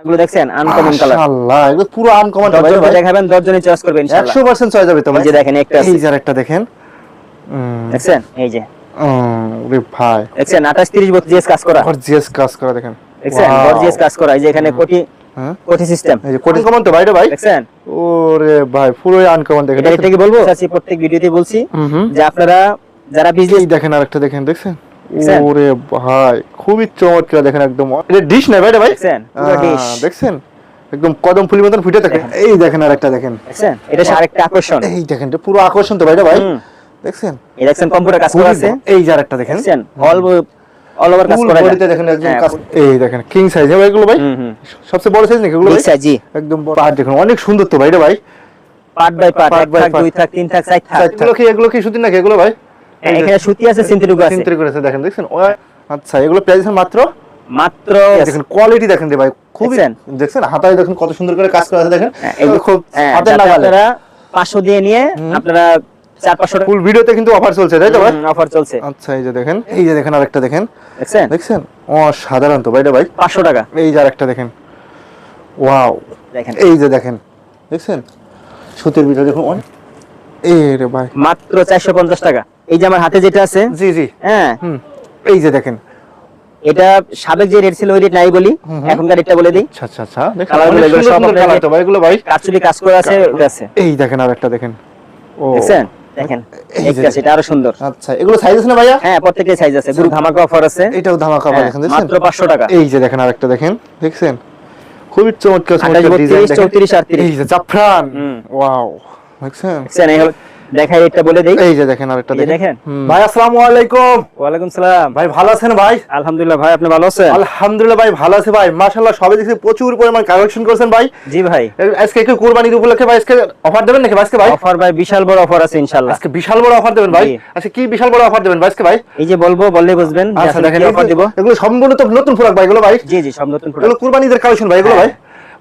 এগুলো দেখছেন? Uncommon colour মাশাআল্লাহ এগুলো পুরো আনকমন ভাই। ভাই দেখাবেন দশজনই চয়েস করবে ইনশাআল্লাহ। 100% চয়েস যাবে তো এই যে দেখেন একটা আছে। এই যে আরেকটা দেখেন। দেখছেন? এই যে। ওরে ভাই। দেখছেন? আঠাশ তিরিশ বত্রিশ জিএস কাজ করা। গর্জিয়াস কাজ করা দেখেন। দেখছেন? গর্জিয়াস কাজ করা। এই যে এখানে কোটি হ্যাঁ। কোটি সিস্টেম এই যে কোটিং কমন তো ভাই ভাই। দেখছেন? ওরে ভাই পুরোই আনকমন দেখেন। এটা এটা কি বলব? প্রত্যেক ভিডিওতে বলছি যে আপনারা যারা বিজনেস দেখেন আরেকটা দেখেন দেখছেন? ওরে ভাই খুবই চমৎকার দেখেন একদম। এটা ডিশ না ভাই ভাই? দেখছেন? একদম কদম ফুলের মতন ফুটে থাকে। এই দেখেন আরেকটা দেখেন। এটা আরেকটা আকর্ষণ। এই দেখেন এটা পুরো আকর্ষণ তো ভাই ভাই। দেখছেন? এই দেখছেন কম্পিউটার কাজ করা আছে। এই যে আরেকটা দেখেন। অল অল ওভার কাজ ফুল করা বডিতে দেখেন একদম হ্যাঁ, কাজ এই দেখেন কিং সাইজ ভাই এগুলো ভাই? সবচেয়ে বড় সাইজ নাকি এগুলো ভাই? জি একদম বড়। পার্ট দেখুন অনেক সুন্দর তো ভাই ভাই। পার্ট বাই পার্ট এক by দুই থাক তিন থাক চার থাক। এগুলো কি এগুলো কি সুতির নাকি এগুলো ভাই? এখানে সুতি আছে সিনথেটিক আছে। চিন্তা করেছে দেখেন দেখছেন? ও আচ্ছা এগুলো প্রাইস মাত্র? মাত্র দেখেন কোয়ালিটি দেখেন রে ভাই খুবই দেখছেন? দেখছেন? হাতায় দেখেন কত সুন্দর করে কাজ করা আছে দেখেন? হ্যাঁ, এগুলো খুব হ্যাঁ, যাতে আপনারা পাঁচশো দিয়ে নিয়ে আপনারা চার পাঁচশো ফুল ভিডিওতে কিন্তু অফার চলছে তাই তো ভাই? অফার চলছে। আচ্ছা এই যে দেখেন এই যে দেখেন আরেকটা দেখেন। দেখছেন? দেখছেন? ও সাধারণ তো ভাই রে ভাই। পাঁচশো টাকা। এই যে আরেকটা দেখেন। ওয়াও। দেখেন। এই যে দেখেন দেখছেন? সুতির ভিতরে দেখুন এই রে ভাই। মাত্র চারশো পঞ্চাশ টাকা। এই যে আমার হাতে যেটা আছে? জি জি। হ্যাঁ। এই যে দেখেন। এটা সাবেক যে রেট ছিল ওই রেট নাই বলি। এখনকার রেটটা বলে দিই। আচ্ছা আচ্ছা আচ্ছা। দেখেন এগুলো ভাই এগুলো ভাই। কাচুরি কাজ করা আছে আছে। এই দেখেন আরেকটা দেখেন। ও। দেখেন। একটা সেটা আরও সুন্দর। আচ্ছা এগুলো সাইজ আছে না ভাইয়া? হ্যাঁ প্রত্যেকটা সাইজ আছে। গুরু ধামাকা অফার আছে। এটাও ধামাকা হ্যাঁ, দেখেন মাত্র পাঁচশো টাকা। এই যে দেখেন আরেকটা দেখেন। দেখছেন? খুবই চমৎকার চমৎকার ডিজাইন বত্রিশ চৌত্রিশ এই আটত্রিশ যে জাফরান। ওয়াও। দেখছেন? দেখছেন এই হলো দেখাই এটা বলে দেই। এই যে দেখেন আরেকটা দেখেন। দেখেন। ভাই আসসালামু আলাইকুম। ওয়ালাইকুম সালাম। ভাই ভালো আছেন ভাই? আলহামদুলিল্লাহ ভাই আপনি ভালো আছেন? আলহামদুলিল্লাহ ভাই ভালো আছে ভাই। মাশাআল্লাহ সবাই দেখছি প্রচুর পরিমাণ কালেকশন করেছেন ভাই। জি ভাই। আজকে কি কুরবানির উপলক্ষে ভাই আজকে অফার দেবেন নাকি ভাই আজকে ভাই? অফার ভাই বিশাল বড় অফার আছে ইনশাআল্লাহ। আজকে বিশাল বড় অফার দেবেন ভাই। আজকে কি বিশাল বড় অফার দেবেন ভাই আজকে ভাই? এই যে বলব বললে বুঝবেন। আচ্ছা দেখেন অফার দিব। এগুলো- এগুলো সম্পূর্ণ তো নতুন প্রোডাক্ট ভাই এগুলো ভাই। জি জি সব নতুন এগুলো product। কুরবানিদের কালেকশন ভাই এগুলো ভাই।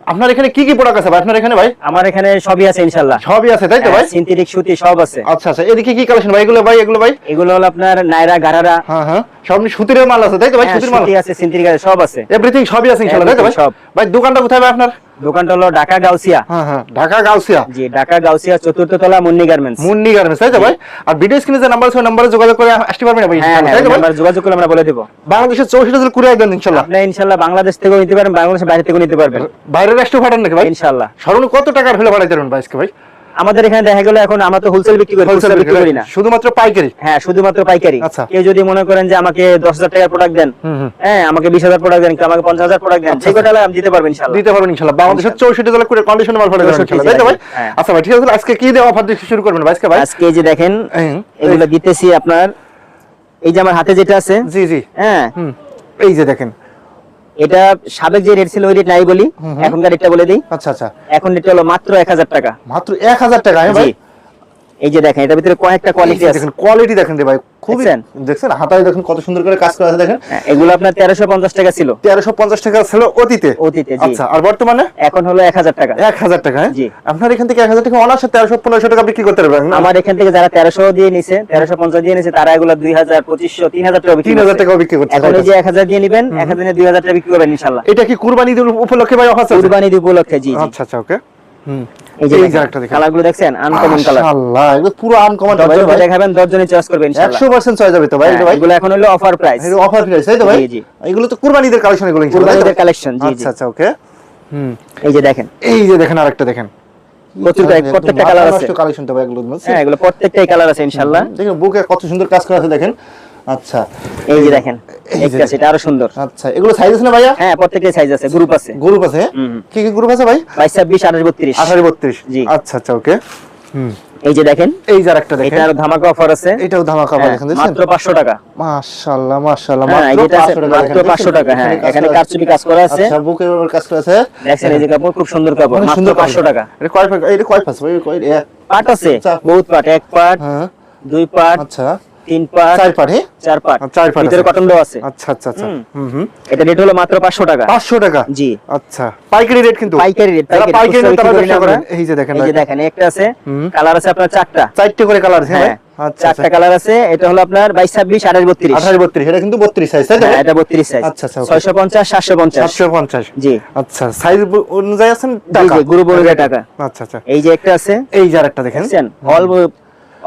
আপনার এখানে কি কি প্রোডাক্ট আছে ভাই? আপনার এখানে ভাই? আমার এখানে সবই আছে ইনশাআল্লাহ। সবই আছে তাই তো ভাই? সিনথেটিক সুতি সব আছে। আচ্ছা আচ্ছা এদিকে কি কালেকশন ভাই? এগুলো ভাই এগুলো ভাই? এগুলো হলো আপনার নাইরা গারারা। হ্যাঁ হ্যাঁ সব সুতির মাল আছে তাই তো ভাই? হ্যাঁ, সুতির মাল? আছে সিনথেটিক আছে সব আছে। এভরিথিং সবই আছে ইনশাআল্লাহ তাই তো ভাই? সব। ভাই দোকানটা কোথায় ভাই আপনার? দোকানটা হলো ঢাকা গাউসিয়া। হ্যাঁ হ্যাঁ ঢাকা গাউসিয়া। জি ঢাকা গাউসিয়া চতুর্থ তলা মুন্নি গার্মেন্টস। মুন্নি গার্মেন্টস তাই তো ভাই? আর ভিডিও স্ক্রিনে যে নাম্বার আছে ওই নাম্বারে যোগাযোগ করে আসতে পারবেন ভাই হ্যাঁ ইনশাআল্লাহ, হ্যাঁ ভাই? নাম্বার যোগাযোগ করে আমরা বলে দেব। বাংলাদেশের চৌষট্টি জেলা কুরিয়ার দেন ইনশাআল্লাহ আপনি ইনশাআল্লাহ বাংলাদেশ থেকেও নিতে পারেন বাংলাদেশের বাইরে থেকেও নিতে পারবেন। বাইরের রাষ্ট্র পাঠান নাকি ভাই? ইনশাআল্লাহ সর্বনিম্ন কত টাকার হলে পাঠাইতে পারবেন ভাই আজকে ভাই? আমাদের এখানে দেখা গেল এখন আমরা তো হোলসেল বিক্রি করি হোলসেল বিক্রি করি না। শুধুমাত্র পাইকারি? হ্যাঁ শুধুমাত্র পাইকারি। আচ্ছা। কেউ যদি মনে করেন যে আমাকে দশ হাজার টাকার প্রোডাক্ট দেন হ্যাঁ আমাকে বিশ হাজার প্রোডাক্ট দেন আমাকে পঞ্চাশ হাজার প্রোডাক্ট দেন আচ্ছা, যে কটা আমি দিতে পারবেন দিতে পারবেন ইনশাআল্লাহ। বাংলাদেশের চৌষট্টি জেলা করে কন্ডিশন মাল পাঠাতে পারবেন 64 ইনশাআল্লাহ, তাই তো ভাই? হ্যাঁ। আচ্ছা ভাই ঠিক আছে। আজকে কি দেওয়া অফার দিয়ে শুরু করবেন ভাই আজকে ভাই? আজকে যে দেখেন এগুলো দিতেছি আপনার এই যে আমার হাতে যেটা আছে জি জি। হ্যাঁ। এই যে দেখেন। এটা সাবেক যে রেট ছিল ওই রেট নাই বলি। এখনকার রেটটা বলে দিই। আচ্ছা আচ্ছা। এখন রেটটা হলো মাত্র এক হাজার টাকা। মাত্র এক হাজার টাকা হ্যাঁ ভাই? এই যে দেখেন এটার ভিতরে কয়েকটা কোয়ালিটি আছে দেখেন কোয়ালিটি দেখেন রে ভাই খুবই দেখছেন? হাতায় দেখেন কত সুন্দর করে কাজ করা আছে দেখেন। হ্যাঁ, এগুলো আপনার তেরোশো পঞ্চাশ টাকা ছিল। তেরোশো পঞ্চাশ টাকা ছিল অতীতে। অতীতে জি। আচ্ছা আর বর্তমানে? এখন হলো এক হাজার টাকা। এক হাজার টাকা হ্যাঁ? জি। আপনার এখান থেকে এক হাজার টাকা অনার্সে তেরোশো পনেরোশো টাকা বিক্রি করতে পারবেন? আমার এখান থেকে যারা তেরোশো দিয়ে নিছে তেরোশো পঞ্চাশ দিয়ে নিছে তারা এগুলো দুই হাজার পঁচিশশো তিন হাজার টাকা বিক্রি তিন হাজার করছে। টাকাও বিক্রি করছে এখন এই যে এক হাজার দিয়ে নিবেন এক হাজার দুই হাজার টাকা বিক্রি করবেন ইনশাল্লাহ। এটা কি কুরবানি ঈদের উপলক্ষে ভাই অফার চলছে? কুরবানি ঈদ উপলক্ষে জি। আচ্ছা আচ্ছা ওকে। এই যে এই দেখেন, কালারগুলো দেখছেন? আনকমন কালার মাশাআল্লাহ এগুলো পুরো আনকমন ভাই ভাই। দেখাবেন দশজনই চয়েস করবে ইনশাল্লাহ 100% চয়েস যাবে তো ভাই হ্যাঁ, ভাই? এগুলো এখন হলো অফার প্রাইস এটা অফার প্রাইস তাই তো ভাই? জি, জি। এগুলো তো কুরবানিদের কালেকশন এগুলো ইনশাআল্লাহ, কুরবানিদের কালেকশন জি জি। আচ্ছা আচ্ছা ওকে হুম। এই যে দেখেন। এই যে দেখেন আরেকটা দেখেন। প্রত্যেকটা কালার আছে? কালেকশন তো ভাই এগুলো হ্যাঁ এগুলো প্রত্যেকটাই কালার আছে ইনশাল্লাহ দেখেন বুকে কত সুন্দর কাজ করা আছে দেখেন। আচ্ছা। এই যে দেখেন এই যে সেটা আরও সুন্দর। আচ্ছা এগুলো সাইজ আছে না ভাইয়া? হ্যাঁ প্রত্যেকটাই সাইজ আছে গ্রুপ আছে। গ্রুপ আছে? হ্যাঁ? হুম, হুম। কি কি গ্রুপ আছে ভাই? বাইশ ছাব্বিশ আঠাশ বত্রিশ। আঠারো বত্রিশ। জি। আচ্ছা আচ্ছা ওকে হুম। এই যে দেখেন এই যে আরেকটা দেখেন। এটা ধামাকা অফার আছে। এটাও ধামাকা ভাই হ্যাঁ, দেখেন মাত্র পাঁচশো টাকা। মাশাআল্লাহ মাশাআল্লাহ হ্যাঁ মাত্র 500 টাকা হ্যাঁ এখানে কারচুপি কাজ করা আছে। আচ্ছা বুকের উপর কাজ করা আছে? এই যে কাপড় খুব সুন্দর কাপড় মাত্র সুন্দর পাঁচশো টাকা। এটা কয় এটা কয় পাস ভাই? কয় পাট আছে আচ্ছা। বহুত পাট এক পাট দুই পাট। আচ্ছা। তিন পাট চার পাট হ্যাঁ চার পাট। চার পাট ভিতরে কটন দেওয়া আছে। আচ্ছা আচ্ছা আচ্ছা। হুম। হুম হুম। এটা রেট হলো মাত্র পাঁচশো টাকা। পাঁচশো টাকা? জি। আচ্ছা। পাইকারি রেট কিন্তু? পাইকারি রেট পাইকারি নেয় তারা ব্যবসা করেন এই যে দেখেন এই যে দেখেন। একটা আছে। কালার আছে আপনার চারটা। চারটে করে কালার আছে হ্যাঁ আচ্ছা চারটা কালার আছে। এটা হলো আপনার বাইশ ছাব্বিশ আঠাশ বত্রিশ। আঠাশ বত্রিশ। এটা কিন্তু বত্রিশ সাইজ তাই হ্যাঁ এটা বত্রিশ সাইজ আচ্ছা, আচ্ছা, ছয়শো পঞ্চাশ সাতশো পঞ্চাশ। সাতশো পঞ্চাশ। জি। আচ্ছা সাইজ অনুযায়ী আছেন জি টাকা? আচ্ছা আচ্ছা। এই যে একটা আছে। এই যে আরেকটা দেখেন। অল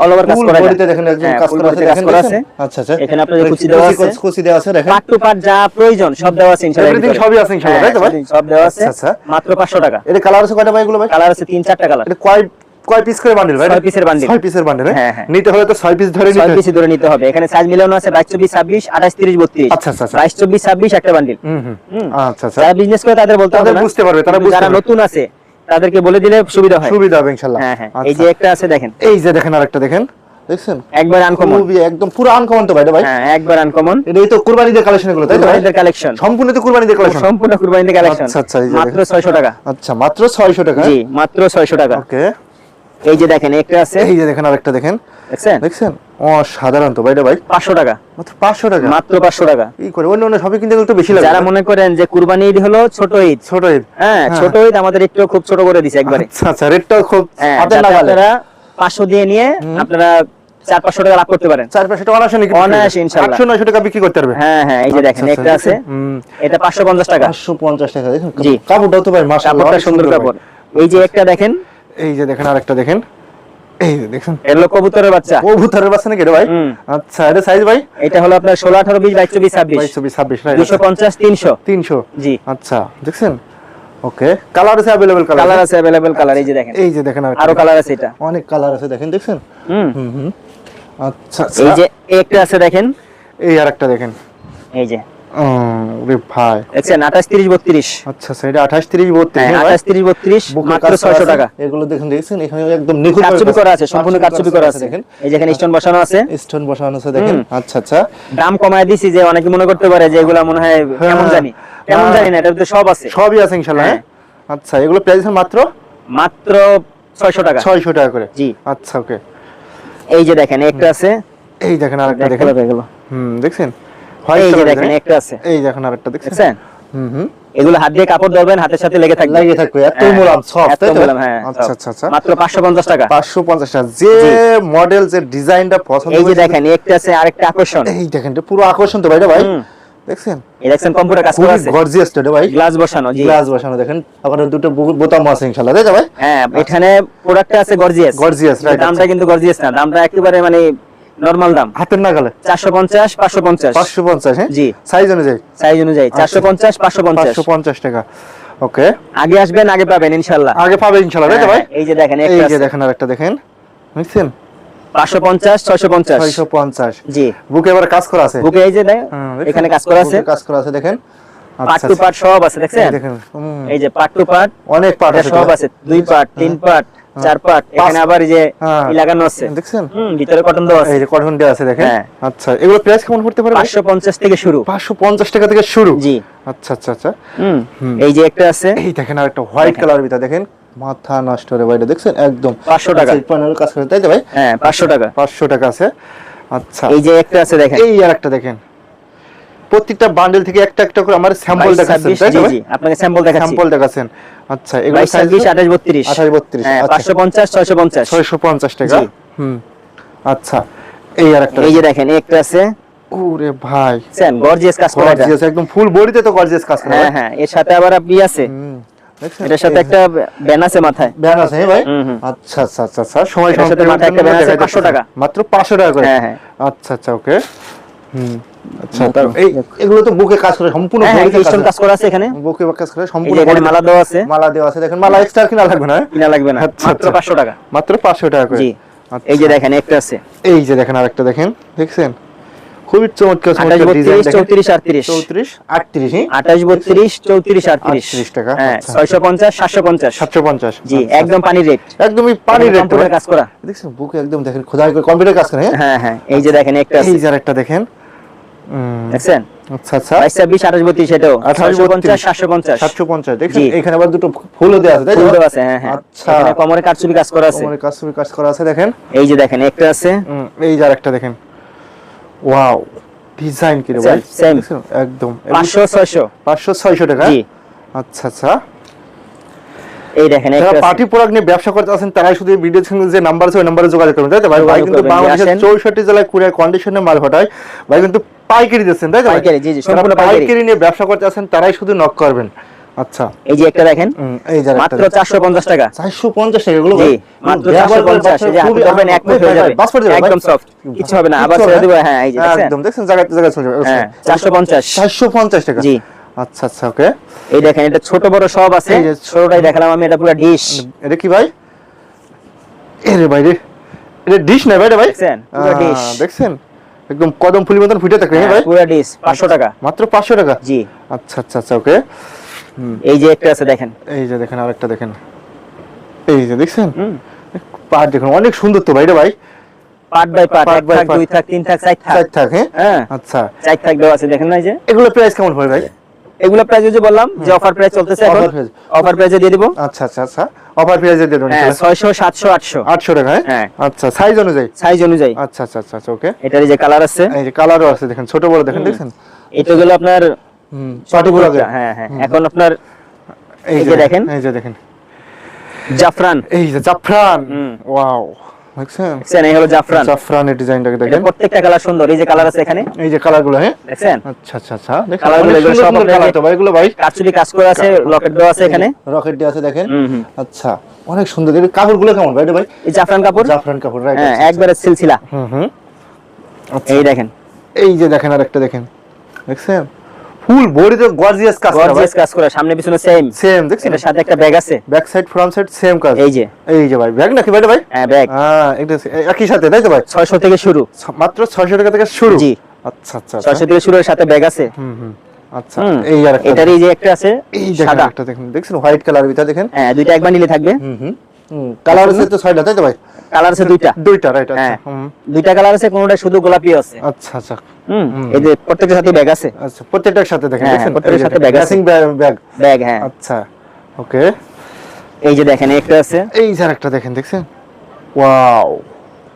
অল ওভার কাজ করা যায়। দেখেন একদম হ্যাঁ, কাজ করা আছে কাজ করা আছে। আচ্ছা আচ্ছা এখানে আপনার কুচি দেওয়া আছে। কুচি দেওয়া আছে দেখেন পার্ট টু পার্ট যা প্রয়োজন সব দেওয়া আছে ইনশাআল্লাহ Everything সবই আছে ইনশাআল্লাহ, হ্যাঁ, তাই তো ভাই? সব দেওয়া আছে আচ্ছা, আচ্ছা। মাত্র 500 টাকা এটা কালার আছে কয়টা ভাই এগুলো ভাই কালার আছে তিন চারটা কালার এটা কয় কয় পিস করে বান্ডিল ভাই ছয় পিসের bundle। ছয় পিসের বান্ডিল হ্যাঁ, হ্যাঁ। নিতে হলে তো ছয় পিস ধরে নিতে। পিসি ধরে নিতে হবে এখানে সাইজ মিলানো আছে 22 24 26 28 30 32 আচ্ছা, আচ্ছা, আচ্ছা। 22 24 26 একটা বান্ডিল হুম হুম হুম। আচ্ছা আচ্ছা যারা বিজনেস করে তাদের বলতে হবে বুঝতে পারবে, তারা যারা নতুন আছে তাদেরকে বলে দিলে সুবিধা হয়। সুবিধা হবে ইনশাআল্লাহ। হ্যাঁ হ্যাঁ। এই আচ্ছা। যে একটা আছে দেখেন। এই যে দেখেন আরেকটা দেখেন। দেখছেন? একবার আনকমন খুবই একদম পুরো আনকমন তো ভাই ভাই হ্যাঁ একবার আনকমন এটা তো কুরবানিদের কালেকশনগুলো তাই তো? কুরবানিদের কালেকশন সম্পূর্ণ তো কুরবানিদের কালেকশন সম্পূর্ণ কুরবানিদের কালেকশন আচ্ছা, আচ্ছা, মাত্র দেখেন। 600 টাকা। আচ্ছা মাত্র 600 টাকা। জি মাত্র 600 টাকা। ওকে। এই যে দেখেন একটা আছে। এই যে দেখেন আরেকটা দেখেন। দেখছেন? দেখছেন? অসাধারণ তো ভাই এটা ভাই 500 টাকা। মাত্র 500 টাকা? মাত্র 500 টাকা। কি করে? অন্য অন্য কিন্তু এগুলো একটু বেশি লাগে। যারা মনে করেন যে কুরবানি ঈদ হলো ছোট ঈদ। ছোট ঈদ। হ্যাঁ হ্যাঁ। ছোট ঈদ আমাদের একটু খুব ছোট করে দিছে একবারে। আচ্ছা আচ্ছা রেটটাও খুব হ্যাঁ আপনারা 500 দিয়ে নিয়ে আপনারা 4 500 টাকা লাভ করতে পারেন। চার পাঁচশো টাকা অনায়াসে নাকি অনায়াসে ইনশাআল্লাহ। আটশো নয়শো টাকা বিক্রি করতে পারবে হ্যাঁ হ্যাঁ এই যে দেখেন আচ্ছা, একটা আছে। আচ্ছা। এটা 550 টাকা। পাঁচশো পঞ্চাশ টাকা দেখুন। জি। কাপড়টাও তো ভাই কাপড়টা সুন্দর। কাপড়। এই যে একটা দেখেন এই যে দেখেন আরেকটা দেখেন এই যে দেখেন এর হলো কবুতরের বাচ্চা কবুতরের বাচ্চা নাকি রে ভাই হুম। আচ্ছা এটা সাইজ ভাই এটা হলো আপনার 16 18 20 22 24 বাইশ 26 চব্বিশ ছাব্বিশ রাইট 250 300 তিনশো জি আচ্ছা দেখছেন ওকে কালার আছে অ্যাভেলেবেল কালার কালার আছে अवेलेबल কালার এই যে দেখেন এই যে দেখেন আরেকটা আরো কালার আছে এটা অনেক কালার আছে দেখেন দেখছেন হুম হুম হুম আচ্ছা এই আচ্ছা যে একটা আছে দেখেন এই আরেকটা দেখেন এই যে উম, ওরে ভাই। দেখছেন 28 30 32 আচ্ছা আচ্ছা এটা আঠাশ তিরিশ বত্রিশ হ্যাঁ হ্যাঁ ভাই? 28 30 32 মাত্র 600 টাকা। এগুলো দেখুন দেখছেন? এখানে একদম নিখুঁত কারচুপি করা আছে সম্পূর্ণ কারচুপি করা আছে। দেখেন। এই যে স্টোন বসানো আছে। স্টোন বসানো আছে দেখেন। আচ্ছা আচ্ছা। দাম কমায় দিছি যে অনেকে মনে করতে পারে যে এগুলা মনে হয় কেমন হ্যাঁ। জানি। কেমন হ্যাঁ। জানি না এটার সব আছে। সবই আছে হ্যাঁ। আচ্ছা এগুলো প্রাইস মাত্র? মাত্র 600 টাকা। ছয়শো টাকা করে। জি। আচ্ছা ওকে এই যে দেখেন একটা আছে। এই দেখেন আরেকটা দেখেন। হুম দেখছেন? এই যে দেখেন একটা আছে। এই দেখেন আরেকটা দেখছেন? দেখছেন? হুম হুম। এগুলো হাত দিয়ে কাপড় ধরবেন হাতের সাথে লেগে থাকবে। লাগিয়ে থাকবে এত মোলাম সফট এত মোলায়েম, হ্যাঁ আচ্ছা আচ্ছা আচ্ছা। মাত্র 550 টাকা। পাঁচশো পঞ্চাশ টাকা। যে মডেল যে ডিজাইনটা পছন্দ এই যে দেখেন একটা আছে আরেকটা আকর্ষণ। এই দেখেন পুরো আকর্ষণ তো ভাই ভাই। দেখছেন? এই কম্পিউটার কাজ করা আছে। গর্জিয়াস তো ভাই। গ্লাস বসানো জি। গ্লাস বসানো দেখেন। দুটো বু- বোতাম আছে ইনশাআল্লাহ তাই ভাই? হ্যাঁ এখানে প্রোডাক্টটা আছে গর্জিয়াস দামটা কিন্তু গর্জিয়াস না। দামটা একেবারে মানে নরমাল দাম। হাতের নাগালে? 450 550 পাঁচশো পঞ্চাশ। হ্যাঁ? জি। সাইজ অনুযায়ী? সাইজ অনুযায়ী 450 পাঁচশো 550 পঞ্চাশ টাকা। ওকে আগে আসবেন আগে পাবেন ইনশাআল্লাহ আগে পাবে ইনশাআল্লাহ তাই ভাই? হ্যাঁ, এই যে দেখেন এই একটা যে দেখেন আরেকটা দেখেন। বুঝছেন 550 650 ছয়শো পঞ্চাশ। জি। বুকে এবার কাজ করা আছে? বুকে এই যে হ্যাঁ, এখানে কাজ করা আছে। কাজ করা আছে দেখেন। পার্ট আচ্ছা টু আচ্ছা। পার্ট সব আছে দেখছেন? এই যে পার্ট টু পার্ট অনেক পার্ট সব আছে দুই পার্ট তিন পার্ট। চার পার্ট এখানে আবার যে হ্যাঁ। লাগানো আছে। দেখছেন? ভিতরে কটন দেওয়া আছে। এই যে কটন দেওয়া আছে দেখেন। হ্যাঁ। আচ্ছা এগুলো প্রাইস কেমন পড়তে পারে পাঁচশো পঞ্চাশ থেকে শুরু। পাঁচশো পঞ্চাশ টাকা থেকে শুরু? জি। আচ্ছা আচ্ছা আচ্ছা। এই যে একটা আছে। এই দেখেন আর একটা হোয়াইট কালার ভিতরে দেখেন। মাথা নষ্ট রে ভাই দেখছেন? একদম 500 টাকা। এই কাজ করে তাই তো ভাই? হ্যাঁ পাঁচশো টাকা। পাঁচশো টাকা আছে। আচ্ছা। এই যে একটা আছে দেখেন। এই আর একটা দেখেন। প্রত্যেকটা বান্ডেল থেকে একটা একটা করে আমার স্যাম্পল দেখাচ্ছেন তাই তো আপনাকে স্যাম্পল দেখাচ্ছি। স্যাম্পল দেখাচ্ছেন। আচ্ছা এগুলো বাইশ ছাব্বিশ আঠাশ বত্রিশ। আঠাশ বত্রিশ হ্যাঁ আচ্ছা। পাঁচশো পঞ্চাশ ছয়শো পঞ্চাশ। ছয়শো পঞ্চাশ টাকা? হুম আচ্ছা। এই আর একটা এই যে দেখেন একটা আছে। ওরে ভাই। দেখছেন গর্জিয়াস কাজ করা। গর্জিয়াস একদম ফুল বডিতে তো গর্জিয়াস কাজ করে হ্যাঁ হ্যাঁ এর সাথে আবার আপনি আছে। হুম, এটার সাথে একটা ব্যান আছে মাথায়। ব্যান আছে হ্যাঁ ভাই। আচ্ছা আচ্ছা আচ্ছা আচ্ছা। সময় সাথে মাথায় একটা ব্যান আছে, 500 টাকা। মাত্র পাঁচশো টাকা করে। হ্যাঁ, হ্যাঁ। আচ্ছা আচ্ছা ওকে। হুম। আচ্ছা তার এগুলো তো বুকে কাজ করে সম্পূর্ণ হ্যাঁ বডিতে স্টোন কাজ করা আছে এখানে। বুকে কাজ করে সম্পূর্ণ এখানে মালা দেওয়া আছে। মালা দেওয়া আছে। দেখেন মালা এক্সট্রা কিনা লাগবে না? হ্যাঁ? কিনা লাগবে না। আচ্ছা, মাত্র আচ্ছা। টাকা। মাত্র পাঁচশো টাকা করে। জি। আচ্ছা। এই যে দেখেন একটা আছে। এই যে দেখেন আরেকটা দেখেন। দেখছেন? খুবই চমৎকার চমৎকার ডিজাইন বত্রিশ চৌত্রিশ আটত্রিশ। চৌত্রিশ আটত্রিশ হ্যাঁ? আঠাশ বত্রিশ চৌত্রিশ আটত্রিশ। 38 টাকা, হ্যাঁ আচ্ছা। ছয়শো পঞ্চাশ সাতশো পঞ্চাশ। সাতশো পঞ্চাশ জি আচ্ছা, একদম পানির রেট একদমই পানির রেট কম্পিউটার কাজ করা। দেখছেন বুকে একদম দেখেন খোদাই করে কম্পিউটার কাজ করে হ্যাঁ? হ্যাঁ হ্যাঁ। এই যে দেখেন একটা আছে। এই যে আরেকটা দেখেন। দেখছেন? আচ্ছা আচ্ছা। এটাও। জি। এখানে আবার দুটো ফুলও দেওয়া আছে তাই ফুল দেওয়া আছে হ্যাঁ হ্যাঁ। আচ্ছা। এখানে কোমরে কারচুপি কাজ করা আছে। কোমরে কাজ কাজ করা আছে দেখেন। এই যে দেখেন একটা আছে। উম, এই যে আরেকটা দেখেন। ওয়াও ডিজাইন কি রে ভাই. একদম। পাঁচশো ছয়শো। পাঁচশো ছয়শো টাকা? জি। আচ্ছা আচ্ছা। এই দেখেন যারা একটা পার্টি প্রোডাক্ট নিয়ে ব্যবসা করতে আছেন তারাই শুধু ভিডিও যে নাম্বার আছে ওই নাম্বারে যোগাযোগ করবেন তাই তো? ভাই ভাই কিন্তু বাংলাদেশের চৌষট্টি জেলায় কুরিয়ার কন্ডিশনে মাল পাঠায় ভাই কিন্তু পাইকারি দিচ্ছেন তাই তো পাইকারি, জি, জি, সম্পূর্ণ পাইকারি। নিয়ে ব্যবসা করতে আছেন তারাই শুধু নক করবেন। আচ্ছা। এই যে একটা দেখেন এই যারা মাত্র চারশো পঞ্চাশ টাকা। চারশো পঞ্চাশ টাকা এগুলো জি মাত্র চারশো পঞ্চাশ এই যে হাতে ধরবেন এক মুঠ হয়ে যাবে। একদম সফট কিছু হবে না আবার ছেড়ে দেবো। হ্যাঁ এই যে? একদম দেখছেন? জায়গা জায়গা চলে যাবে হ্যাঁ চারশো পঞ্চাশ। চারশো পঞ্চাশ টাকা। জি। আচ্ছা আচ্ছা ওকে এই দেখেন এটা ছোট বড় সব আছে। এই যে ছোটটাই দেখালাম আমি এটা পুরো ডিশ। এটা কি ভাই? এরে ভাই রে এটা ডিশ না ভাই ভাই? দেখছেন? পুরো dish। দেখছেন? একদম কদম ফুলি মতন ফুটে থাকে হ্যাঁ ভাই। পুরো ডিশ পাঁচশো টাকা। মাত্র পাঁচশো টাকা? জি। আচ্ছা আচ্ছা আচ্ছা ওকে এই যে একটা আছে দেখেন। এই যে দেখেন আরেকটা দেখেন। এই যে দেখছেন? হুম। পাট দেখুন অনেক সুন্দর তো ভাই রে ভাই। পাট বাই Part এক থাক দুই থাক তিন থাক চার থাক। চার থাক হ্যাঁ? হ্যাঁ। আচ্ছা। চার থাক দেওয়া আছে দেখেন না এই যে। এগুলো প্রাইস কেমন হয় ভাই? এগুলো প্রাইস যে বললাম যে অফার প্রাইস চলতেছে এখন অফার প্রাইসে দিয়ে দিব। আচ্ছা আচ্ছা আচ্ছা। অফার প্রাইসে দিয়ে দেবেন হ্যাঁ ছয়শো সাতশো আটশো। আটশো টাকা হ্যাঁ? হ্যাঁ। আচ্ছা সাইজ অনুযায়ী? সাইজ অনুযায়ী। আচ্ছা আচ্ছা আচ্ছা আচ্ছা ওকে। এটার যে কালার আছে। এই যে কালারও আছে দেখেন ছোট বড় দেখেন দেখছেন? এটা গুলো আপনার হুম হ্যাঁ হ্যাঁ এখন আপনার এই যে দেখেন দেখেন। এই যে দেখেন। জাফরান। এই যে জাফরান। ওয়াও। দেখছেন? এই হলো জাফরান। জাফরানের ডিজাইনটাকে দেখেন। প্রত্যেকটা কালার সুন্দর এই যে কালার আছে এখানে। এই যে কালারগুলো হ্যাঁ? দেখছেন? আচ্ছা আচ্ছা আচ্ছা দেখেন Colour গুলো এগুলো সব কালার তো ভাই এগুলো ভাই। কাচুরি কাজ করে আছে লকেট দেওয়া আছে এখানে। রকেট দিয়ে আছে দেখেন। আচ্ছা অনেক সুন্দর। দেখেন কাপড়গুলো কেমন ভাই এটা ভাই? এই জাফরান কাপড়? জাফরান কাপড় রাইট হ্যাঁ একবারে সিলসিলা। হুম হুম। আচ্ছা। এই দেখেন। এই যে দেখেন আরেকটা দেখেন। দেখছেন? ফুল বডিতে গর্জিয়াস কাজ করা গর্জিয়াস কাজ করে সামনে পিছনে সেম সেম দেখছেন? এটার সাথে একটা ব্যাগ আছে। Back side front side same কাজ। এই যে। এই যে ভাই ব্যাগ নাকি ভাই ভাই? হ্যাঁ ব্যাগ হ্যাঁ একই সাথে তাই তো ভাই? ছয়শো থেকে শুরু। মাত্র 600 টাকা থেকে শুরু? জি। আচ্ছা আচ্ছা আচ্ছা। ছয়শো থেকে শুরু এর সাথে ব্যাগ আছে। হুম হুম আচ্ছা। এই আর একটা এটারই যে একটা আছে এই সাদা। একটা দেখেন দেখছেন? হোয়াইট কালার ভিতরে দেখেন? হ্যাঁ দুইটা একবার নিলে থাকবে। হুম হুম হুম কালার আছে তো ছয়টা তাই তো ভাই? কালার আছে দুইটা। দুইটা রাইট আচ্ছা হ্যাঁ। দুইটা কালার আছে কোনোটা শুধু গোলাপি আছে। আচ্ছা আচ্ছা। এই যে প্রত্যেকটার সাথে ব্যাগ আছে? আচ্ছা প্রত্যেকটার সাথে দেখেন হ্যাঁ, প্রত্যেকটার সাথে bag আছে। ব্যাগ ব্যাগ হ্যাঁ। আচ্ছা ওকে। এই যে দেখেন একটা আছে। এই যার একটা দেখেন দেখছেন? ওয়াও।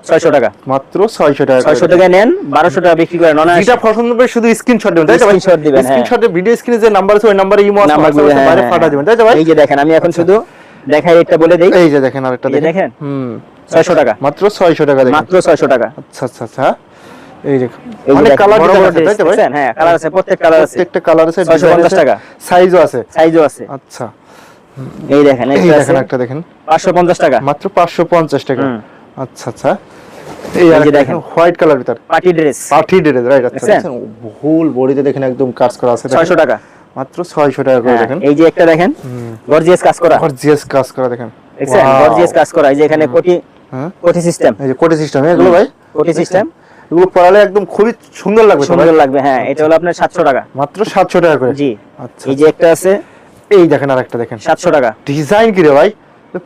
ছয়শো টাকা। মাত্র 600 টাকা ছয়শো টাকা নেন বারোশো টাকা বিক্রি করে নন যেটা পছন্দ হবে শুধু স্ক্রিনশট দিবেন তাই ভাই? দিবেন, হ্যাঁ। স্ক্রিনশটে ভিডিও স্ক্রিনে যে নাম্বার আছে ওই নাম্বারে ইমো নাম্বার বাইরে পাঠা দিবেন তাই ভাই? এই যে দেখেন আমি এখন শুধু দেখাই এটা বলে দেই। এই যে দেখেন আরেকটা দেখেন। হুম। ছয়শো টাকা। মাত্র 600 টাকা মাত্র ছয়শো টাকা। আচ্ছা আচ্ছা আচ্ছা। এই যে অনেক কালার বড় বড় আছে তাই তো ভাই? দেখছেন? হ্যাঁ কালার আছে প্রত্যেক কালার আছে। প্রত্যেকটা কালার আছে 650 টাকা। সাইজও আছে। সাইজও আছে। আচ্ছা। এই দেখেন একটা দেখেন একটা দেখেন। পাঁচশো পঞ্চাশ টাকা। মাত্র 550 টাকা। আচ্ছা আচ্ছা। এই এই আর দেখেন। দেখেন। হোয়াইট কালার ভিতর। Party dress party dress right আচ্ছা দেখছেন? দেখছেন বডিতে দেখেন একদম কাজ করা আছে দেখেন। ছয়শো টাকা। মাত্র 600 টাকা করে হ্যাঁ, দেখেন। এই যে একটা দেখেন গর্জিয়াস কাজ করা। গর্জিয়াস কাজ করা দেখেন। দেখছেন? গর্জিয়াস কাজ করা। এই যে এখানে কোটি হ্যাঁ? কোটি সিস্টেম এই যে কোটি সিস্টেম এগুলো ভাই? কোটি সিস্টেম এগুলো পরালে একদম খুবই সুন্দর লাগবে সুন্দর লাগবে হ্যাঁ এটা হলো আপনার সাতশো টাকা। মাত্র 700 টাকা করে? জি আচ্ছা এই যে একটা আছে। এই দেখেন আরেকটা দেখেন। সাতশো টাকা। ডিজাইন কি রে ভাই?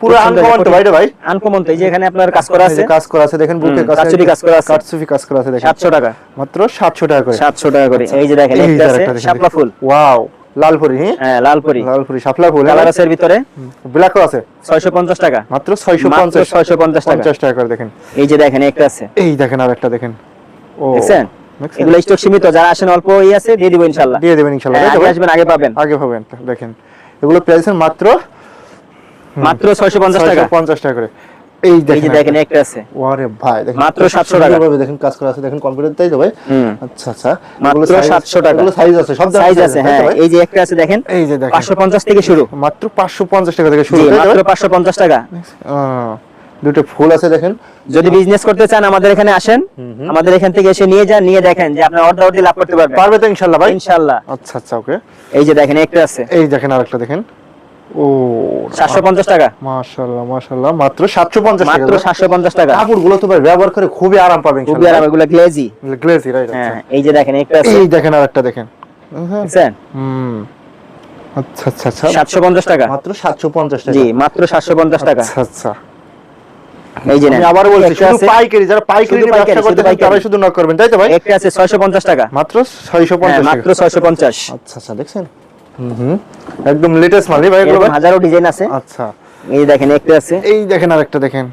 পুরো আনকমন তো ভাই রে ভাই। আনকমন তো এই যে এখানে আপনার কাজ করা আছে। কাজ করা আছে দেখেন বুকে কাজ কাটছুরি কাজ করা আছে। কাটছুরি কাজ করা আছে দেখেন। সাতশো টাকা। মাত্র 700 টাকা করে। সাতশো টাকা করে। এই যে দেখেন একটা আছে দেখেন শাপলা ফুল। ওয়াও লালপুরি হ্যাঁ লালপুরি লালপুরি শাপলা ফুল কালার আছে ভিতরে? ব্ল্যাকও আছে। ছয়শো পঞ্চাশ টাকা। মাত্র মাত্র 650 টাকা 50 টাকা। করে দেখেন। এই যে দেখেন একটা আছে। এই দেখেন আরেকটা দেখেন। ও দেখছেন? এগুলো স্টক সীমিত যারা আসেন অল্প ই আছে দিয়ে দিব ইনশাল্লাহ। দিয়ে দেবেন ইনশাআল্লাহ আগে আসবেন আগে পাবেন। আগে পাবেন দেখেন। এগুলো প্রাইস মাত্র মাত্র ছয়শো পঞ্চাশ টাকা। 650 টাকা করে। এই দেখেন দেখেন একটা। আছে। ওরে ভাই দেখেন মাত্র 700 টাকা। সুন্দরভাবে দেখেন কাজ করা আছে দেখেন কম্পিউটার তাই তো ভাই? আচ্ছা আচ্ছা। মাত্র 700 টাকা। এগুলো সাইজ আছে সব সাইজ আছে হ্যাঁ। এই যে একটা আছে দেখেন। এই যে দেখেন। পাঁচশো পঞ্চাশ থেকে শুরু। মাত্র 550 টাকা থেকে শুরু মাত্র ভাই? পাঁচশো পঞ্চাশ টাকা। আহ, দুটো ফুল আছে দেখেন। যদি বিজনেস করতে চান আমাদের এখানে আসেন। আমাদের এখান থেকে এসে নিয়ে যান নিয়ে দেখেন যে আপনার অর্ডার অর্ডার লাভ করতে পারবেন। পারবে তো ইনশাআল্লাহ ভাই? ইনশাআল্লাহ আচ্ছা আচ্ছা ওকে। এই যে দেখেন একটা আছে। এই দেখেন আরেকটা দেখেন। ও সাতশো পঞ্চাশ টাকা। মাশাআল্লাহ মাশাআল্লাহ মাত্র 750 টাকা মাত্র সাতশো পঞ্চাশ টাকা। কাপড়গুলো তো ভাই ব্যবহার করে খুবই আরাম পাবেন খুবই আরাম এগুলো গ্লেজি গ্লেজি রাইট হ্যাঁ এই যে দেখেন একটা আছে। এই দেখেন আরেকটা দেখেন। হ্যাঁ। হুম। আচ্ছা আচ্ছা আচ্ছা। সাতশো পঞ্চাশ টাকা। মাত্র 750 টাকা। জি মাত্র সাতশো পঞ্চাশ টাকা। আচ্ছা আচ্ছা। এই যে আবার বলছি শুধু পাইকারি যারা পাইকারি ব্যবসা করতে চান তারাই শুধু নক করবেন তাই তো ভাই? একটা আছে ছয়শো পঞ্চাশ টাকা। মাত্র হ্যাঁ, 650 মাত্র ছয়শো পঞ্চাশ। আচ্ছা আচ্ছা দেখছেন? হুম একদম লেটেস্ট মাল এই ভাই? এগুলো? হাজারো ডিজাইন আছে। আচ্ছা। এই দেখেন একটা আছে। এই দেখেন আরেকটা দেখেন।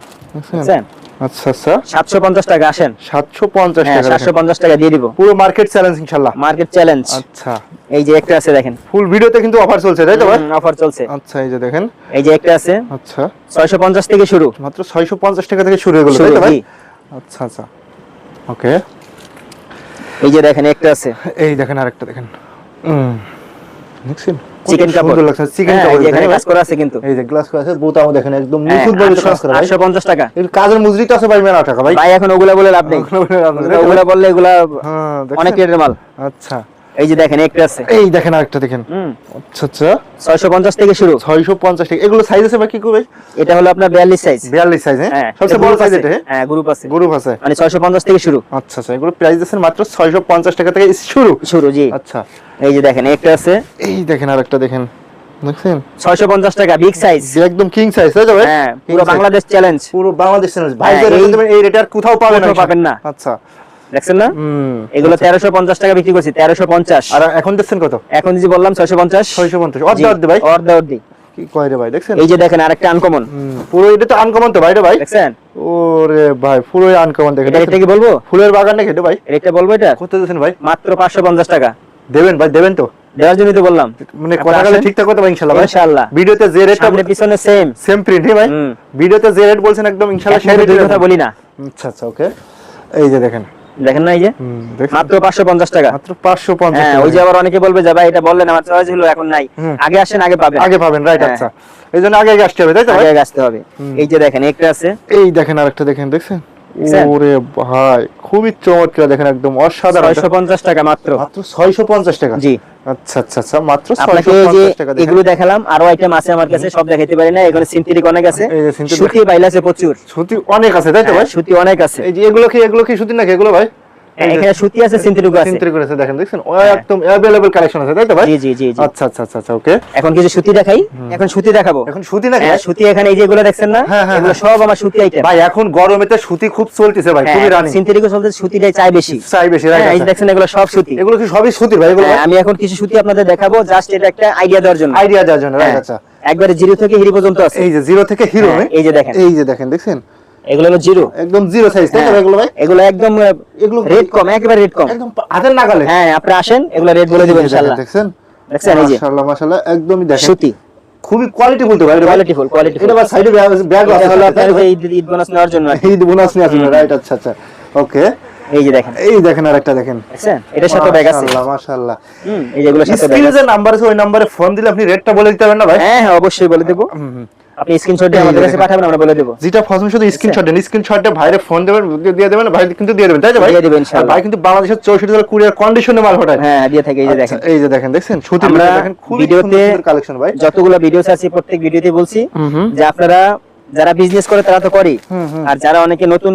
দেখছেন? আচ্ছা আচ্ছা। সাতশো পঞ্চাশ টাকা আসেন। সাতশো পঞ্চাশ হ্যাঁ টাকা সাতশো দেখেন। পঞ্চাশ টাকা দিয়ে দিব। পুরো মার্কেট চ্যালেঞ্জ ইনশাল্লাহ। মার্কেট চ্যালেঞ্জ আচ্ছা। এই যে একটা আছে দেখেন। ফুল ভিডিওতে কিন্তু অফার চলছে তাই তো ভাই? অফার চলছে। আচ্ছা এই যে দেখেন। এই যে একটা আছে। আচ্ছা। ছয়শো পঞ্চাশ থেকে শুরু। মাত্র ছয়শো পঞ্চাশ টাকা থেকে শুরু হয়ে গেল তাই তো ভাই? আচ্ছা আচ্ছা। ওকে এই যে দেখেন একটা আছে। এই দেখেন আরেকটা দেখেন। উম, দেখছেন? চিকেন কাপড়। চিকেন হ্যাঁ, কাপড় এখানে করা আছে কিন্তু। এই যে গ্লাস করা আছে বোতামও দেখেন একদম হ্যাঁ, নিখুঁত ভাবে কাজ করা টাকা। এর কাজের মজুরি তো আছে ভাই মেলা টাকা ভাই। ভাই এখন ওগুলা বলে লাভ নেই। ওগুলা বলে এগুলা হ্যাঁ অনেক রেটের মাল। আচ্ছা। এই যে দেখেন একটা আছে। এই দেখেন আরেকটা দেখেন। আচ্ছা আচ্ছা। ছয়শো পঞ্চাশ থেকে শুরু। ছয়শো পঞ্চাশ টাকা এগুলো সাইজ আছে ভাই কি করবে? এটা হলো আপনার বিয়াল্লিশ সাইজ বিয়াল্লিশ সাইজ হ্যাঁ? হ্যাঁ সবচেয়ে বড় সাইজ এটা হ্যাঁ? হ্যাঁ গ্রুপ আছে। গ্রুপ আছে। মানে ছয়শো পঞ্চাশ থেকে শুরু। আচ্ছা আচ্ছা এগুলো প্রাইস দিচ্ছেন মাত্র ছয়শো পঞ্চাশ টাকা থেকে শুরু। শুরু জি। আচ্ছা। এই যে দেখেন একটা আছে। এই দেখেন আরেকটা দেখেন। দেখছেন? ছয়শো পঞ্চাশ টাকা বিগ সাইজ একদম কিং সাইজ তো ভাই? হ্যাঁ পুরো বাংলাদেশ চ্যালেঞ্জ পুরো বাংলাদেশ চ্যালেঞ্জ ভাই হ্যাঁ, এই- রেট আর কোথাও পাবেন না পাবেন না। আচ্ছা। দেখছেন না? এগুলো তেরোশো পঞ্চাশ টাকা বিক্রি করছি তেরোশো পঞ্চাশ। আর এখন দেখছেন কত? এখন যে বললাম ছয়শো পঞ্চাশ। ছয়শো পঞ্চাশ। অর্ধে অর্ধে ভাই। অর্ধে অর্ধে। কি কয় রে ভাই দেখছেন? এই যে দেখেন আরেকটা আনকমন হুম, পুরো এটা তো আনকমন তো ভাই রে ভাই। দেখছেন? ওরে ভাই পুরো আনকমন দেখেন। এটা এটা কি বলব? ফুলের বাগান নাকি ভাই। এটা বলব এটা? কত দিচ্ছেন ভাই? মাত্র পাঁচশো পঞ্চাশ টাকা। দেবেন ভাই দেবেন তো। দেওয়ার জন্যই তো বললাম। মানে কথা গেলে ঠিকঠাক কথা ভাই ইনশাআল্লাহ ভাই। ইনশাআল্লাহ। ভিডিওতে যে সামনে পিছনে সেম সেম প্রিন্ট ভাই? ভিডিওতে যে রেট বলছেন একদম ইনশাআল্লাহ সেই দুই কথা বলি না। আচ্ছা আচ্ছা ওকে এই যে দেখেন। দেখেন না এই যে? মাত্র পাঁচশো পঞ্চাশ টাকা। মাত্র 550 হ্যাঁ ওই যে আবার অনেকে বলবে যে ভাই এটা বললেন আমার চয়েস হলো এখন নাই। আগে আসেন আগে পাবেন। আগে পাবেন রাইট হ্যাঁ। আচ্ছা। এই জন্য আগে আসতে হবে তাই তো আগে আসতে হবে। এই যে দেখেন একটা আছে। এই দেখেন আরেকটা দেখেন দেখছেন? ওরে ভাই খুবই চমৎকার দেখেন একদম অসাধারণ। ছয়শো পঞ্চাশ টাকা মাত্র। মাত্র 650 টাকা? জি। আচ্ছা আচ্ছা আচ্ছা মাত্র আপনাকে এই যে 650 টাকা এগুলো দেখালাম আরও আইটেম আছে আমার কাছে সব দেখাইতে পারি না এখানে সিনথেটিক অনেক আছে। সুতি বাইল আছে প্রচুর। সুতি অনেক আছে তাই তো ভাই? হ্যাঁ, সুতি অনেক আছে। এই যে এগুলো কি এগুলো কি সুতি নাকি এগুলো ভাই? এখানে সুতি আছে সিনথেটিক আছে। চিন্তা করেছে দেখেন দেখছেন? হ্যাঁ। একদম অ্যাভেলেবল কালেকশন আছে তাই তো ভাই? জি জি জি জি। আচ্ছা আচ্ছা আচ্ছা আচ্ছা ওকে এখন কিছু সুতি দেখাই। এখন সুতি দেখাবো। এখন সুতি হ্যাঁ সুতি এখানে এই যে দেখছেন না? হ্যাঁ, হ্যাঁ, এগুলো সব আমার সুতি আইটেম ভাই এখন গরমেতে সুতি খুব চলতেছে ভাই খুবই রানিং সিনথেটিকও চলতে সুতিটাই চাই বেশি। চাই বেশি এই দেখছেন এগুলো সব সুতি। এগুলো কি সবই সুতির ভাই এগুলো? আমি এখন কিছু সুতি আপনাদের দেখাবো জাস্ট এটা একটা আইডিয়া দেওয়ার জন্য। আইডিয়া দেওয়ার জন্য রাইট আচ্ছা। একবারে জিরো থেকে হিরো পর্যন্ত আছে। এই যে জিরো থেকে হিরো এই যে দেখেন। এই যে দেখেন দেখছেন? এগুলো হলো জিরো। একদম জিরো সাইজ তাই তো এগুলো ভাই? এগুলো একদম এগুলো রেট কম একেবারে রেট কম। একদম হাতের নাগালে? হ্যাঁ আপনি আসেন এগুলো রেট বলে দেবো এই যে ইনশাআল্লাহ দেখছেন দেখছেন এই যে। মাশাআল্লাহ মাশাআল্লাহ একদমই দেখেন। সুতি। খুবই কোয়ালিটি বলতে ভাই কোয়ালিটি এটা আবার সাইডে ব্যাগ আছে হলো আপনার ঈদ ঈদ বোনাস নেওয়ার জন্য। এই বোনাস নিয়ে আসলে রাইট আচ্ছা আচ্ছা। ওকে এই যে দেখেন। এই দেখেন আরেকটা দেখেন। এটার সাথে ব্যাগ আছে। মাশাআল্লাহ মাশাআল্লাহ। হুম এই যেগুলোর সাথে ব্যাগ আছে। নাম্বার আছে ওই নাম্বারে ফোন দিলে আপনি রেটটা বলে দিতে পারবেন না ভাই? হ্যাঁ হ্যাঁ অবশ্যই বলে দেবো। আপনি স্ক্রিনশট দিয়ে আমাদের কাছে পাঠাবেন আমরা বলে দেবো। যেটা শুধু স্ক্রিনশট দেন স্ক্রিনশটে ভাইরে ফোন দেবেন দিয়ে- দেবেন ভাই কিন্তু দিয়ে দেবেন তাই তো ভাই? দিয়ে দেবেন ইনশাআল্লাহ। ভাই কিন্তু বাংলাদেশের চৌষট্টি জেলার কুরিয়ার কন্ডিশনে মাল পাঠায়। হ্যাঁ দিয়ে থাকে এই যে দেখেন। আচ্ছা, এই যে দেখেন সুতির দেখেন খুবই ভিডিওতে কালেকশন ভাই। যতগুলো ভিডিও আছে প্রত্যেক ভিডিওতে বলছি যে আপনারা যারা বিজনেস করে তারা তো হুম। আর যারা অনেকে নতুন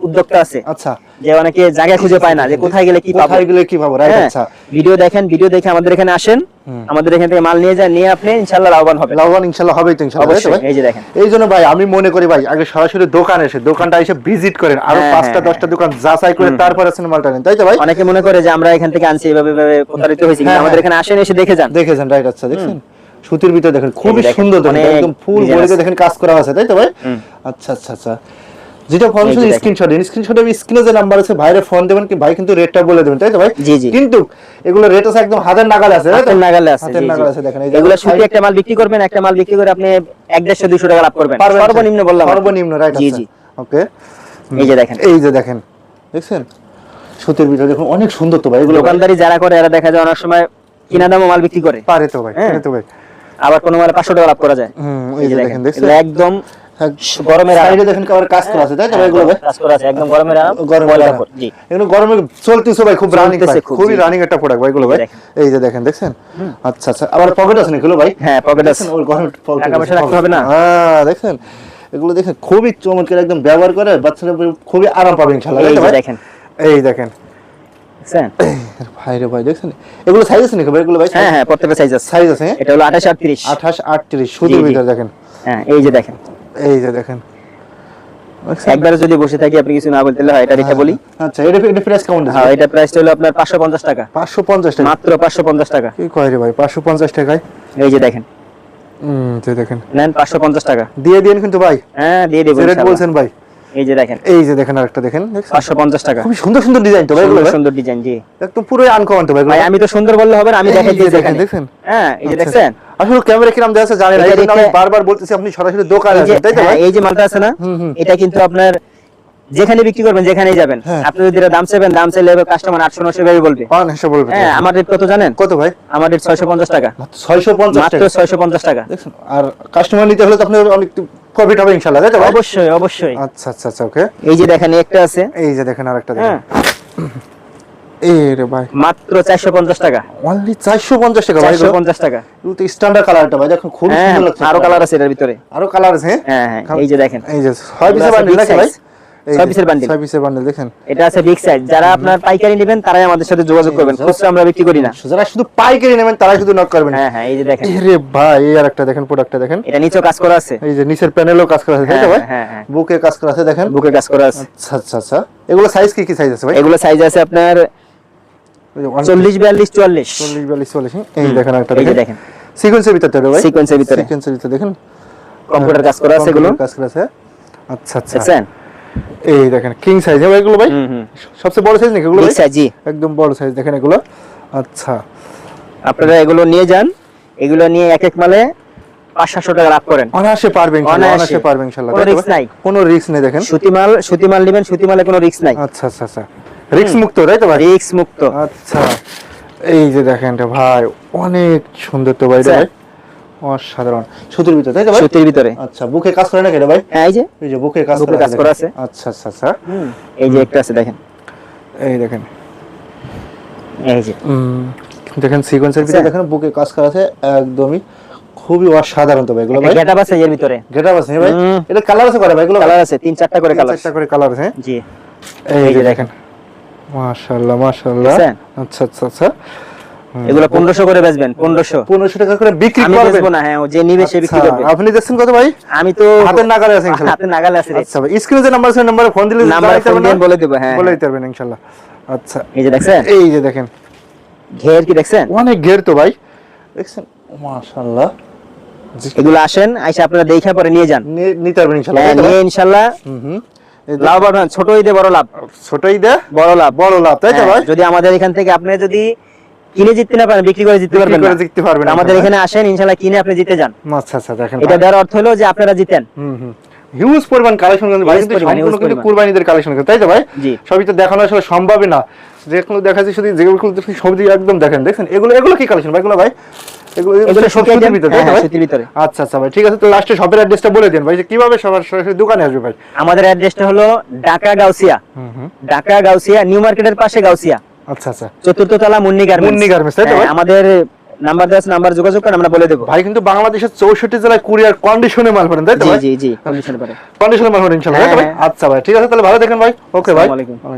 উদ্যোক্তা আছে আচ্ছা। যে অনেকে জায়গা খুঁজে পায় না যে কোথায় গেলে কি পাবো। কোথায় গেলে কি পাবো রাইট হ্যাঁ, আচ্ছা। ভিডিও দেখেন ভিডিও দেখে আমাদের এখানে আসেন। আমাদের এখান থেকে মাল নিয়ে যান নিয়ে আপনি ইনশাআল্লাহ লাভবান হবেন। লাভবান ইনশাআল্লাহ হবেই তো ইনশাআল্লাহ অবশ্যই এই যে দেখেন। এই জন্য ভাই আমি মনে করি ভাই আগে সরাসরি দোকানে এসে দোকানটা এসে ভিজিট করেন। আরও হ্যাঁ, পাঁচটা হ্যাঁ, দশটা দোকান যাচাই করে তারপর আসেন মালটা নেন তাই তো ভাই? অনেকে মনে করে যে আমরা এখান থেকে আনছি এভাবে এভাবে প্রতারিত হয়েছি কিন্তু হ্যাঁ, আমাদের হ্যাঁ। এখানে আসেন এসে দেখে যান। দেখেছেন রাইট আচ্ছা দেখছেন? সুতির ভিতরে দেখেন খুবই সুন্দর দেখেন একদম ফুল আছে। দেখেন কাজ করা আছে তাই তো ভাই? আচ্ছা আচ্ছা আচ্ছা। যেটা ফোন এই যে শুধু দেখেন। স্ক্রিনশট দিন। স্ক্রিনশটে স্ক্রিনে যে নাম্বার আছে ভাইরে ফোন দেবেন কি? ভাই কিন্তু রেটটা বলে দেবেন তাই তো ভাই? জি, জি। কিন্তু এগুলো রেট আছে একদম হাতের নাগালে আছে হাতের নাগালে আছে হাতের। নাগালে আছে দেখেন এগুলো শুধু একটা মাল বিক্রি করবেন একটা মাল বিক্রি করে আপনি এক দেড়শো দুশো টাকা লাভ করবেন। সর্বনিম্ন বললাম সর্বনিম্ন রাইট জি জি। ওকে এই যে দেখেন। এই যে দেখেন। দেখছেন? সুতির ভিতরে দেখুন অনেক সুন্দর তো ভাই এগুলো দোকানদারি যারা করে এরা দেখা যায় অনেক সময় কিনা দামও মাল বিক্রি করে। পারে তো ভাই হ্যাঁ। পারে তো ভাই। আবার কোনো মালে পাঁচশো টাকা লাভ করা যায়। হুম এই যে দেখেন। দেখছেন? একদম গরমের সাইডে দেখেন কাবার কাজ করা আছে তাই তো এগুলো কাজ করা আছে একদম গরমের জি। এগুলো গরমে চলতেছে ভাই খুব রানিং খুবই রানিং একটা প্রোডাক্ট ভাই এগুলো ভাই। এই যে দেখেন দেখছেন? আচ্ছা আচ্ছা আবার পকেট আছে নাকি ভাই? হ্যাঁ পকেট আছে। গরমে pocket টাকা পয়সা রাখতে হবে না? হ্যাঁ দেখছেন? এগুলো দেখেন খুবই চমৎকার একদম ব্যবহার করে বাচ্চারা খুবই আরাম পাবে ইনশাআল্লাহ এই তাই তো যে ভাই? দেখেন। এই দেখেন। ভাই রে ভাই দেখছেন? এগুলো সাইজ আছে নাকি ভাই এগুলো ভাই? হ্যাঁ হ্যাঁ প্রত্যেকটা সাইজ আছে। সাইজ আছে হ্যাঁ? এটা হলো। ভিতরে দেখেন। হ্যাঁ এই যে দেখেন। এই যে দেখেন। দেখছেন? একবারে যদি বসে থাকি আপনি কিছু না বলতে হয় এটা রেখে বলি। আচ্ছা এটা এটা প্রাইস কেমন হ্যাঁ এটা প্রাইসটা হলো আপনার পাঁচশো পঞ্চাশ টাকা। পাঁচশো পঞ্চাশ টাকা? মাত্র পাঁচশো পঞ্চাশ টাকা। কি কয় রে ভাই পাঁচশো পঞ্চাশ টাকায়? এই যে দেখেন। হুম দেখেন। নেন পাঁচশো পঞ্চাশ টাকা। দিয়ে দিন কিন্তু ভাই। হ্যাঁ দিয়ে দেবো রেট বলছেন ভাই। এই যে দেখেন। এই যে দেখেন আরেকটা দেখেন দেখছেন? পাঁচশো পঞ্চাশ টাকা। খুবই সুন্দর সুন্দর ডিজাইন তো ভাই এগুলো সুন্দর ডিজাইন জি। একদম পুরো আনকমন তো ভাই ভাই আমি তো সুন্দর বললে হবে না আমি দেখাই যে দিয়েছি দেখেন, দেখছেন? হ্যাঁ এই যে আচ্ছা। আসলে ক্যামেরা কিরাম দেওয়া আছে জানেন না, আমি বারবার বলতেছি আপনি সরাসরি দোকানে এই যে তাই তো হ্যাঁ, এই যে মালটা আছে না। এটা কিন্তু আপনার যেখানে বিক্রি করবেন যেখানেই যাবেন। হ্যাঁ। আপনি যদি দাম চাইবেন দাম চাইলে কাস্টমার আটশো নশো ভাবে বলবে। হ্যাঁ আমার রেট কত জানেন? কত ভাই? আমার রেট ছয়শো পঞ্চাশ টাকা। ছয়শো পঞ্চাশ মাত্র টাকা ছয়শো পঞ্চাশ টাকা। আর কাস্টমার নিতে হলে তো আপনার অনেক প্রফিট হবে ইনশাল্লাহ তাই তো অবশ্যই অবশ্যই। আচ্ছা আচ্ছা আচ্ছা ওকে এই যে দেখেন একটা আছে। এই যে দেখেন আরেকটা হ্যাঁ। দেখেন এই ভাই। মাত্র চারশো পঞ্চাশ টাকা। অনলি চারশো পঞ্চাশ টাকা ভাই চারশো পঞ্চাশ টাকা। এগুলো স্ট্যান্ডার্ড কালারটা ভাই দেখুন খুব হ্যাঁ সুন্দর লাগছে। আরও কালার আছে এটার ভিতরে। আরও কালার আছে হ্যাঁ? হ্যাঁ এই যে দেখেন। এই যে ছয় পিসের বান্ডিল নাকি ভাই? size। এই ছয় যে, পিসের bundle। ছয় পিসের বান্ডিল দেখেন। এটা আছে বিগ সাইজ যারা আপনার পাইকারি নেবেন তারাই আমাদের সাথে যোগাযোগ করবেন। খুচরা আমরা বিক্রি করি না। যারা শুধু পাইকারি নেবেন তারা শুধু নক করবেন। হ্যাঁ হ্যাঁ এই যে দেখেন। এই রে ভাই এই আরেকটা দেখেন প্রোডাক্টটা দেখেন। এটা নিচেও কাজ করা আছে। এই যে নিচের প্যানেলও কাজ করা আছে তাই তো ভাই? হ্যাঁ। বুকে কাজ করা আছে দেখেন। বুকে কাজ করা আছে। আচ্ছা আচ্ছা আচ্ছা। এগুলো সাইজ কি কি সাইজ আছে ভাই? এগুলো সাইজ আছে আপনার চল্লিশ বিয়াল্লিশ চুয়াল্লিশ। চল্লিশ বিয়াল্লিশ চল্লিশ এই দেখেন একটা দেখেন। দেখেন। সিকোয়েন্সের ভিতরে ভাই। সিকোয়েন্সের ভিতরে। সিকোয়েন্সের ভিতরে দেখেন। কম্পিউটার কাজ করা আছে এগুলো? কাজ করা আছে। আচ্ছা আচ্ছা। দেখছেন? এই দেখেন কিং সাইজ ভাই এগুলো ভাই? সবচেয়ে বড় সাইজ নাকি এগুলো ভাই? সাইজ একদম বড় সাইজ দেখেন এগুলো। আচ্ছা। আপনারা এগুলো নিয়ে যান। এগুলো নিয়ে এক এক মালে পাঁচ সাতশো টাকা লাভ করেন। অনায়াসে পারবেন অনায়াসে। পারবেন ইনশাআল্লাহ কোনো ভাই? নাই। কোনো রিস্ক নেই দেখেন। সুতিমাল সুতিমাল নেবেন সুতিমালে কোনো রিস্ক নাই। আচ্ছা আচ্ছা আচ্ছা। রিস্ক মুক্ত তাই তো ভাই? রিস্ক মুক্ত আচ্ছা এই যে দেখেন এটা ভাই অনেক সুন্দর তো ভাই ভাই। অসাধারণ। সুতির ভিতরে তাই তো ভাই? সুতির ভিতরে। আচ্ছা বুকে কাজ করে নাকি এটা ভাই? হ্যাঁ এই যে। এই যে বুকে কাজ করা কাজ আছে করা আছে। আচ্ছা আচ্ছা আচ্ছা। এই যে একটা আছে দেখেন। এই দেখেন। এই যে। দেখেন সিকোয়েন্সের ভিতরে। দেখেন বুকে কাজ করা আছে একদমই খুবই অসাধারণ তো ভাই এগুলো ভাই। গেটআপ আছে এর ভিতরে। গেটা আছে ভাই? এটা কালার আছে করে ভাই এগুলো? কালার আছে তিন চারটা করে কালার চারটা করে কালার আছে হ্যাঁ? জি। এই যে দেখেন। মাশাআল্লাহ মাশাআল্লাহ। আচ্ছা আচ্ছা আচ্ছা। এগুলো পনেরোশো করে বেচবেন পনেরোশো। পনেরোশো টাকা করে বিক্রি আমি করবেন? না হ্যাঁ যে নিবে সে বিক্রি আচ্ছা, করবে। আপনি দেখছেন কত ভাই? আমি তো হাতের নাগালে আছে ইনশাআল্লাহ। হাতের নাগালে আছে আচ্ছা স্ক্রিনে যে নাম্বার আছে নাম্বারে ফোন দিলে নাম্বারে বলে দেবো হ্যাঁ বলে হ্যাঁ। দিতে পারবেন ইনশাআল্লাহ। আচ্ছা। এই যে দেখছেন? এই যে দেখেন। ঘের কি দেখছেন? অনেক ঘের তো ভাই। দেখছেন? মাশাআল্লাহ। এগুলো আসেন আইসা আপনারা দেখা পরে নিয়ে যান। নিতে পারবেন ইনশাআল্লাহ। হ্যাঁ? নিয়ে ইনশাল্লাহ হুম। লাভ ছোট ঈদে বড় লাভ। ছোটই দে? বড় লাভ। বড় লাভ তাই তো হ্যাঁ, ভাই? যদি আমাদের এখান থেকে আপনি যদি কিনে জিততে না পারেন বিক্রি করে জিততে পারবেন করে। জিততে পারবেন আমাদের এখানে আসেন ইনশাল্লাহ কিনে আপনি জিতে যান। আচ্ছা আচ্ছা দেখেন এটা দেওয়ার অর্থ হলো যে আপনারা জিতেন। হুম হুম। হিউজ পরিমাণ কালেকশন কিন্তু ভাই কিন্তু সম্পূর্ণ কিন্তু কুরবানিদের কালেকশন তাই তো ভাই? সবই তো দেখানো আসলে সম্ভবই না। যেগুলো দেখা যায় শুধু যেগুলো সবজি একদম দেখেন দেখেন এগুলো এগুলো কি কালেকশন ভাই এগুলো ভাই? এগুলো এগুলো সুতির সুতির ভিতরে তাই হ্যাঁ, তো হ্যাঁ, ভাই? সুতির ভিতরে। আচ্ছা আচ্ছা ভাই ঠিক আছে তো লাস্টে শপের অ্যাড্রেসটা বলে দিন ভাই যে কীভাবে সবার সরাসরি দোকানে আসবে ভাই? আমাদের অ্যাড্রেসটা হলো ঢাকা গাউসিয়া। হুম হুম। ঢাকা গাউসিয়া নিউ মার্কেটের পাশে গাউসিয়া। আচ্ছা আচ্ছা। চতুর্থ তলা মুন্নি গার্মেন্টস মুন্নি গার্মেন্টস, তাই তো ভাই? আমাদের নাম্বার দেওয়া নাম্বার যোগাযোগ করেন আমরা বলে দেবো। ভাই কিন্তু বাংলাদেশের চৌষট্টি জেলায় কুরিয়ার কন্ডিশনে মাল পাঠান তাই তো জি ভাই? জি জি কন্ডিশন করে কন্ডিশনে মাল পাঠান ভাই? হ্যাঁ, আচ্ছা ভাই ঠিক আছে তাহলে ভালো দেখেন ভাই। ওকে ভাই।